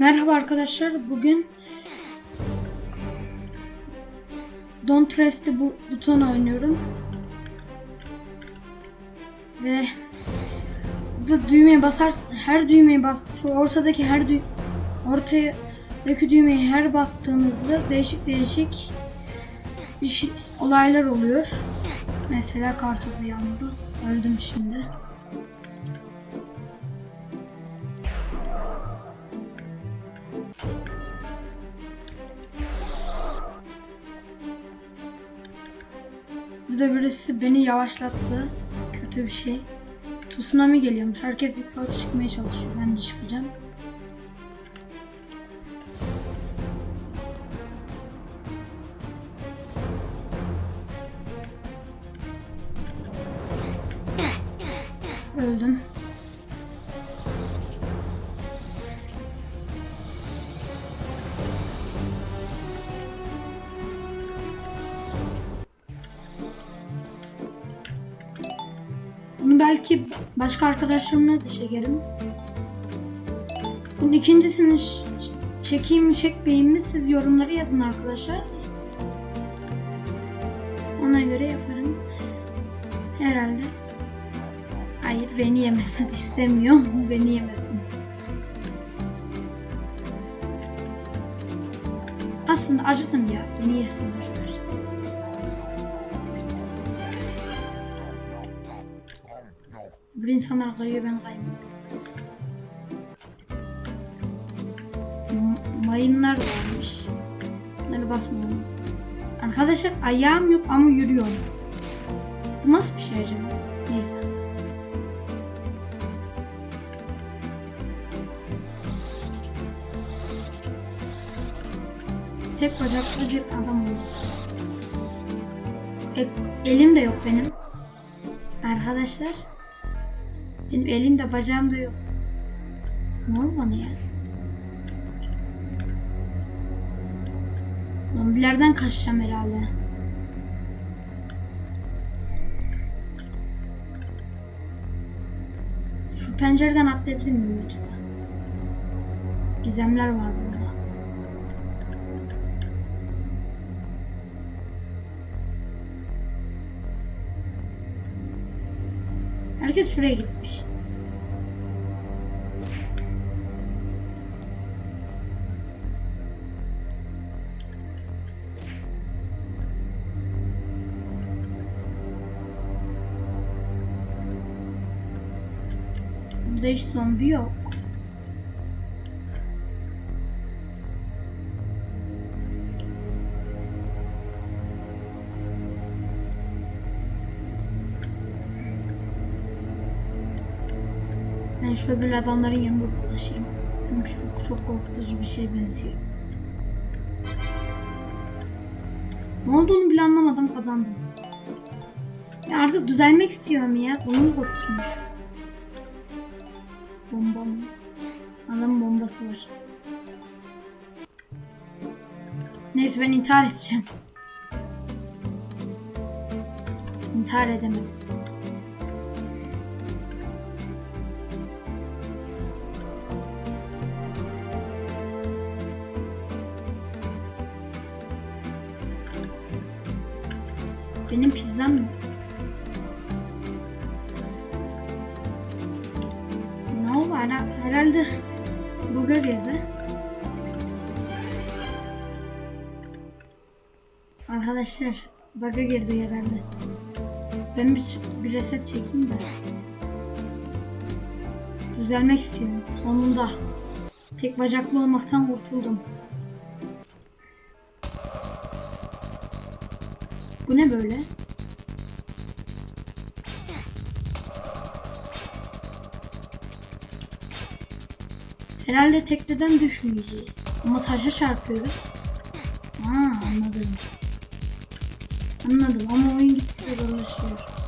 Merhaba arkadaşlar. Bugün Don't the bu butonu oynuyorum. Ve burada düğmeye basar her düğmeye bas şu ortadaki her dü ortadaki düğmeye her bastığınızda değişik değişik şey, olaylar oluyor. Mesela kartopu yağmuru. Öldüm şimdi. Burada birisi beni yavaşlattı. Kötü bir şey. Tsunami geliyormuş. Herkes yukarı çıkmaya çalışıyor. Ben de çıkacağım. Öldüm. Bunu belki başka arkadaşlarımla da çekerim. Bunun ikincisini çekeyim mi çekmeyeyim mi siz yorumları yazın arkadaşlar. Ona göre yaparım. Herhalde. Hayır beni yemesin istemiyor. beni yemesin. Aslında acıdım ya. Beni yesin boşver. Bir insanlar kayıyor ben kaymıyorum. M- mayınlar varmış. Bunları basmıyorum. Arkadaşlar ayağım yok ama yürüyorum. Bu nasıl bir şey acaba? Neyse. Tek bacaklı bir adam oldu. E, elim de yok benim. Arkadaşlar. Benim elim de bacağım da yok. Ne oldu bana ya? Zombilerden kaçacağım herhalde. Şu pencereden atlayabilir miyim acaba? Gizemler var burada. Herkes şuraya gitmiş. Burada hiç zombi yok. Ben şöyle bir adamların yanında dolaşayım. Çünkü çok, çok korkutucu bir şey benziyor. Ne olduğunu bile anlamadım kazandım. Ya artık düzelmek istiyorum ya. Kolum kopmuş. Bomba mı? Adamın bombası var. Neyse ben intihar edeceğim. İntihar edemedim. Benim pizzam yok. Ne oldu? Her- herhalde buga girdi. Arkadaşlar buga girdi herhalde. Ben bir, bir reset çekeyim de. Düzelmek istiyorum. Sonunda. Tek bacaklı olmaktan kurtuldum. Bu ne böyle? Herhalde tekneden düşmeyeceğiz. Ama taşa çarpıyoruz. Aa anladım. Anladım ama oyun gittikçe zorlaşıyor.